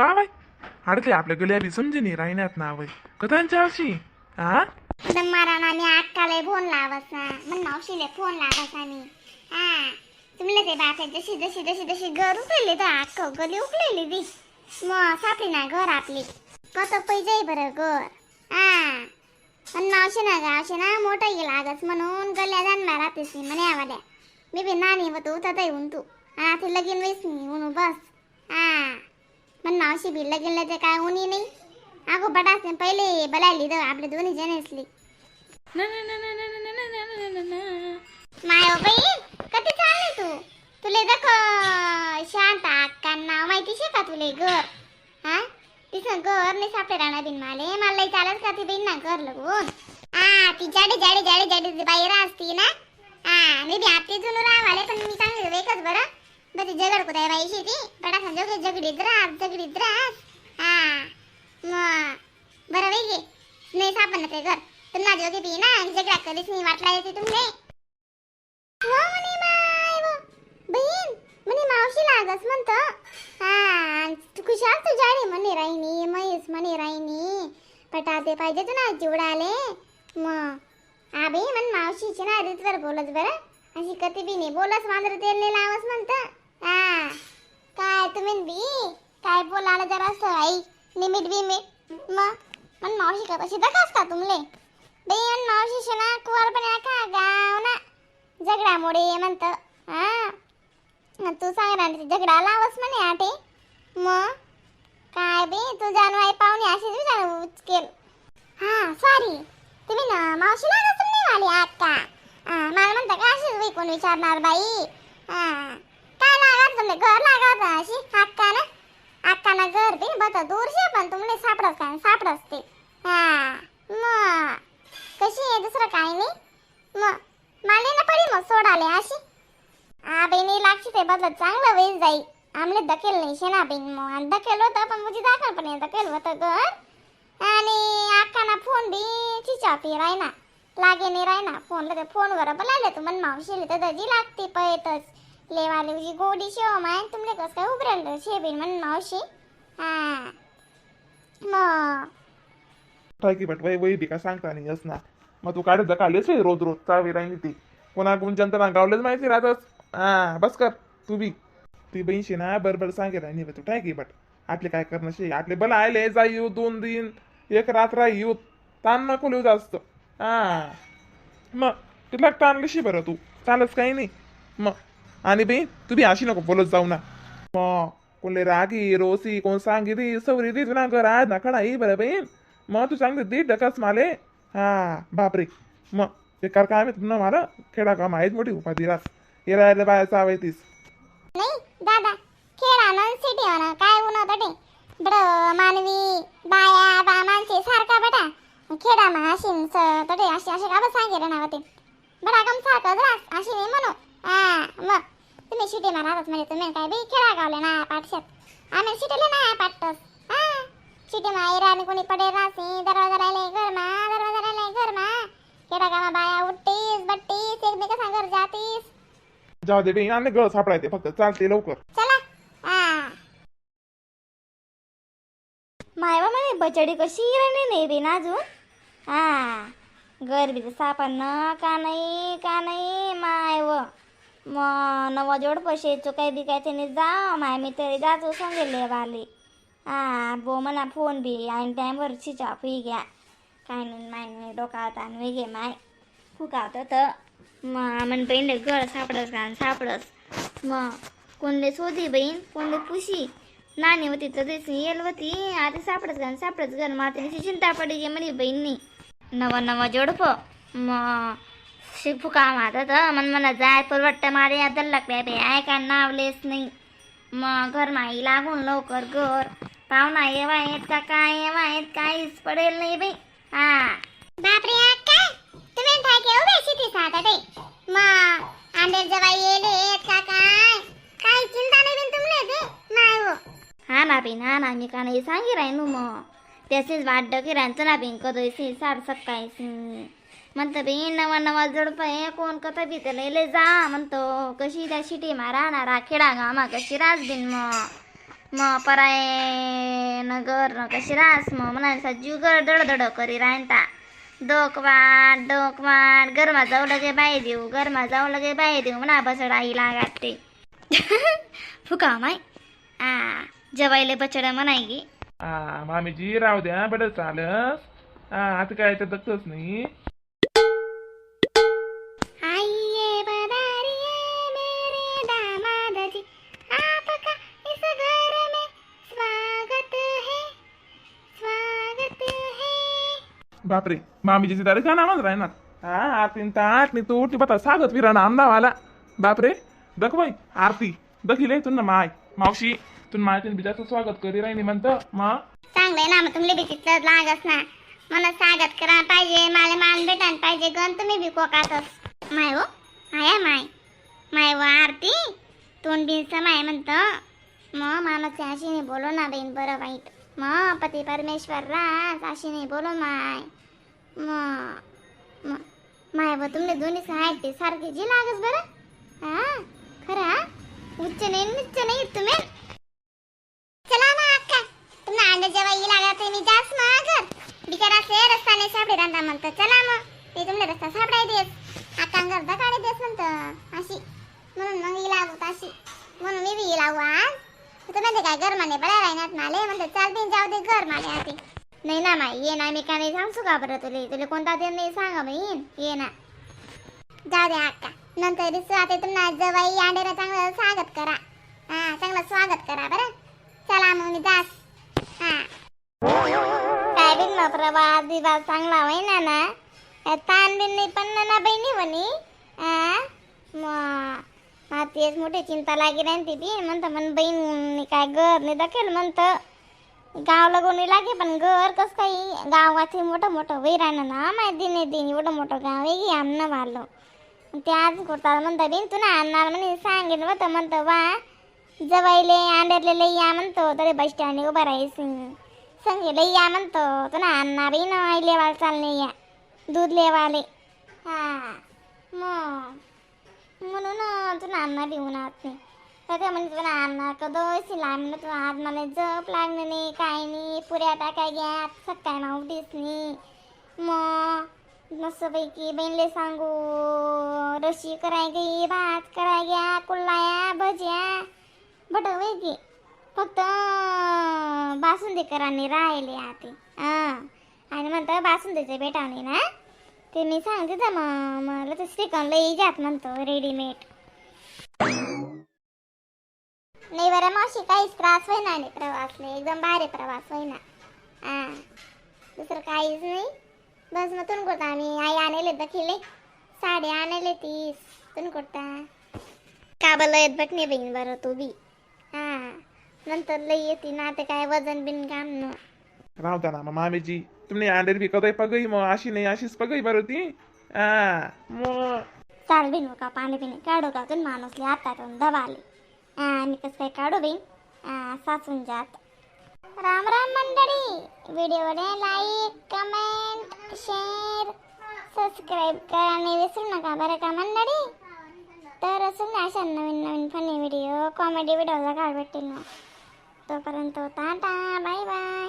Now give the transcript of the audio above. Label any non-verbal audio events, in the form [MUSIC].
का बाई अडकले आपल्या गल्या बी समजे नाही ना वय कथांच्या अशी हा दम्माराना आणि अक्काला फोन लावासा. मग मावशीले फोन लावासा मी. हा तुमले ते बापे जशी जशी जशी जशी घर उकलेली तर अक्क गली उकलेली बी. मग सापली ना घर आपली. कत पैसे बरं घर. हा पण मावशी ना गावशी ना मोठं गेला लागस म्हणून गल्ल्या जाणणार राहतेस मी म्हणे आवाड्या मी बी नानी होतो उतत येऊन तू. हा ते लगीन वेस मी म्हणून बस. हा पण मावशी बी लगीन ते काय उनी नाही अगो बटास पहिले बलायली तर आपले दोन्ही जण असली माय बाई कधी चालली तू तुले देख शांत अक्का नाव माहिती शे का तुले घर हा तिचं घर नाही सापडे राहणार बिन माले मला चालत का ती बिन ना घर लगून हा ती जाडे जाडे जाडे जाडे बाहेर असती ना हा मी बी आपली जुनू रावाले पण मी चांगली वेकच बरं बरी झगड कुठे बाई शेती? बडा संजोग झगडीत रास झगडीत रास हा मग. बरं वेगे नाही सापडलं ते घर. तुला जोगे बी ना झगडा कधीच नाही वाटला येते तुमने हो म्हणे माय व. बहीण म्हणे मावशी लागस म्हणत. हा तू खुशाल तू जाडी म्हणे राहिनी महेश म्हणे राहिनी. पटाते पाहिजे तू ना चिवडाले मग. आबे म्हण मावशीची ना रीतवर बोलत बरं. अशी कधी बी नाही बोलस मांजर तेल नाही लावस म्हणतं. हा. काय तुम्ही बी? काय बोलायला जरा असं आई. निमिट बिमिट मग मन मावशी का तशी दख असता तुमले? बाई मन मावशी ना कुवारपणे का गाव ना? झगडामुळे म्हणत. हा. तू सांग ना ते झगडा लावस म्हणे आठे. मग काय बे तू जानवाई पाहुणे असेच विचार उचकेल. हा सॉरी तुम्ही ना मावशी लागत नाही आली आत का? मला म्हणता का अशीच बाई कोण विचारणार बाई? हा. तुमले घर लागत अशी अक्का ना अक्का ना घर ते बता दूर शे पण तुमले सापडस काय? सापडस ते. हा मग कशी आहे दुसरं काही नाही? मग माले ना पडी मग सोडाले अशी. आ बहिणी लागशी ते बदलत चांगलं वेळ जाई. आमले दखेल नाही शेना बहीण मग. आणि दखेल होतं पण मुझी दाखल पण दखेल होतं घर. आणि अक्काना फोन बी चिचा चिचापी रायना लागे नाही रायना फोन लगे फोनवर बोलायला तू मन मावशीले तर दजी लागते पयतच लेवाले उजी गोडी शेव माय तुमले कस काय उभरेल शेबीन मन मावशी. हा. मग टाकी बट वय वय बी का सांगता नाही यस ना. मग तू काढत काढलेच आहे रोज रोज चावी राहिली ती. कोणा गुंजन तर गावलेच माहिती राहतच हा बस कर तू बी. ती बहीणशी ना बरोबर सांगेल आणि तू टाकी बट आपले काय करणं शे? आपले बला आले जा येऊ दोन दिन एक रात्र येऊ ताण नको लिहू जास्त. हा. मग तुला ताण कशी बरं तू? चालच काही नाही. मग आणि बी तुम्ही अशी नको बोलत जाऊ ना. मग कोणले रागी रोसी कोण सांगी दी सवरी दी तुला घर आज ना खडा ही बरं बहीण मग तू सांगते दी डकस माले. हा बापरे. मग ते कर काय माहीत ना मला खेडा का माहीत मोठी उपाधी रास. हे राहिले बाया चावायतीस नाही दादा खेळा ना सिटी हो म्हणा काय उन्हा तटे बड मानवी बाया बा माणसे सारखा बेटा. खेळा ना अशी तटे अशी अशी का सांगे ना ते बडा कम सारखं रास अशी नाही म्हणू. हा मग तुम्ही शिटी मारातच म्हणजे तुम्ही काय बी खेळा गावले ना पाठशात. आम्ही शिटीले ना पाठतस. हा शिटी मायरा आणि कोणी पडे रासी दरवाजा राहिले घर मा दरवाजा राहिले घर मा. खेळा गावा बाया उठतीस बट्टीस एकमेका सांगर जातीस. जाऊ दे बहीण आणि गळ सापडायचे फक्त चालते लवकर. चला मायवा म्हणे बचडी कशी राहिली नाही बी ना अजून? हा गरबीचं सापडणं का नाही का नाही मायव मग नवा जोड पैसे काही बी काय त्याने जा माय मी तरी जातो सांगेल वाले हा बो मला फोन बी आणि टाईमवर चिचा फी घ्या. काय नाही माय नाही डोकावत आणि वेगे माय. फुकावत तर मग मन बहीण गळ सापडस का सापडस. मग कोणले शोधी बहीण कोणले पुशी. नाणी होती तर त्याची येल होती आता सापडच घाल सापडच घर. मग आता चिंता पडी गे म्हणे बहिणी नवा नवा जोडप मग शिकू काम आता तर मन मला जाय परवट्ट मारे आता लागते बाई आहे का नावलेच नाही. मग घर माई लागून लवकर घर. पाहुणा येवा येत का काय येवा येत काहीच पडेल नाही बाई हा. बापरे तुम्ही काय केव बेशी ती साता ते मग आंबे जवा येले का काय? काय चिंता नाही बिन तुमले ते नाही हो. हा ना बिन हा ना मी का नाही सांगी राहिनू मग. त्याचीच वाट की राहायचं ना बिन कधी साड सकाळी म्हणतं बिन नवा नवा जोडप आहे कोण कथा बी इले जा म्हणतो. कशी त्या शिटी मा राहणार खेडा गामा कशी राज बिन मग मग पराय न घर न कशी रास मग म्हणायचा जीव गर दड दड करी राहता डोक वाट डोक वाट घरमा जाऊ लगे बाई देऊ घरमा जाऊ लगे बाई देऊ म्हणा बसड आई लागाटे [LAUGHS] फुका माय. आ जेवायले बचड म्हणाय गी. हा मामीजी राहू द्या बरं चालस हा आता काय तर दखतच नाही. बापरे मामीजी तारे का नामच राहणार. हा आरती तर मी तू बता सागत विराणा अंदावाला बापरे दख बाई आरती दखिले तुन माय. मावशी तुन माय तुम्ही बिजाचं स्वागत करी राहिनी म्हणतं मा. चांगलंय ना मग तुमले बी तिथं लागस ना. मला स्वागत करा पाहिजे मला मान भेटायला पाहिजे गण तुम्ही बी कोकातच. माय हो आया माय. माय व आरती तोंड बिनचं माय म्हणतं. मग मामाच्या आशीने बोलो ना बहीण बरं वाईट. मग पती परमेश्वर रास आशीने बोलो माय म माय व तुमने दोन्ही आहेत ते सारखे जी लागस बरं हा खरं उच्च नाही निच्च नाही तुम्ही चला ना अक्का तुम्हाला अंडा जेव्हा येईल लागला ते मी जास मागर बिचारा से रस्ता नाही सापडे रांदा म्हणतं चला मग ते तुमले रस्ता सापडाय देस अक्का गर्दा काढे देस म्हणतं अशी म्हणून मग येईल लागू अशी म्हणून मी बी येईल लागू आज तर काय घर माने बळा राहण्यात नाले चाल बिन जाऊ दे घर माने आधी. नाही ना माई ये ना मी काय नाही सांगू का बरं तुले. तुले कोणता दिन नाही सांगा बहीण ये ना. जाऊ दे अक्का नंतर आता तुम्हाला जवाई अंडेला चांगलं स्वागत करा. हा चांगलं स्वागत करा बरं. चला मग मी जास. हा. काय बिन मग प्रवास दिवास चांगला होईना ना? ताण बिन नाही पण ना बहिणी म्हणी. हा तेच मोठी चिंता लागी राहीन ती. बी म्हणतं म्हण बहीण काय घर नाही दखेल? म्हणतं गावला लगवणी लागे पण घर कसं काही? गावाचे मोठं मोठं वैराणं ना माहिती नाही दिन एवढं मोठं गाव आहे की आमनं वाढलं ते आज करतात. म्हणता बिन तुला आणणार म्हणे सांगेन होतं म्हणतं वा जवाईले अंड्यातले लई या म्हणतो तरी बस स्टँड उभा राहीस संगे लई या म्हणतो तुला आणणार बी ना आई लेवाला चालणे या दूध लेवाले. हा मग म्हणून तुला नाना देऊन आहात नाही तर ते म्हणजे तुला अण्णा कदोशी म्हणून तुला आज मला जप लागणार नाही काय नाही. पुऱ्या टाकाय घ्या सकाळ ना उठीस नाही. मग मस्तपैकी बहिणले सांगू रशी कराय गई भात कराय घ्या कुल्लाया भज्या. भटवे की फक्त बासुंदी कराने राहिले आते हां आणि म्हणतं बासुंदीचे भेटावणे ना ते मी सांगते तर मग मला ते श्रीखंड लई जात म्हणतो रेडीमेड नाही बरं मावशी काहीच त्रास होईना नाही प्रवासले एकदम भारी प्रवास होईना. हां दुसरं काहीच नाही. बस मग तुन करता आम्ही आई आणले दखिले साडी आणले तीस तुन करता का बरं येत बघ नाही बहीण बरं तू बी. हा नंतर लई येते ना ते काय वजन बिन काम न राहू द्या ना मग मामीजी तुम्ही अंडेर बी कदाई पगई मग अशी नाही अशीच पगई बरं ती? हा मग चाल बिन का पाणी पिणे काढू का तुम्ही माणूसले आता दबाले. हा मी कसं काय काढू बिन हा साचून जात. राम राम मंडळी. व्हिडिओने लाईक कमेंट शेअर सबस्क्राईब करायला विसरू नका बरं का मंडळी? तर असं अशा नवीन नवीन फनी व्हिडिओ कॉमेडी व्हिडिओला बघायला भेटतील ना तोपर्यंत टाटा बाय बाय.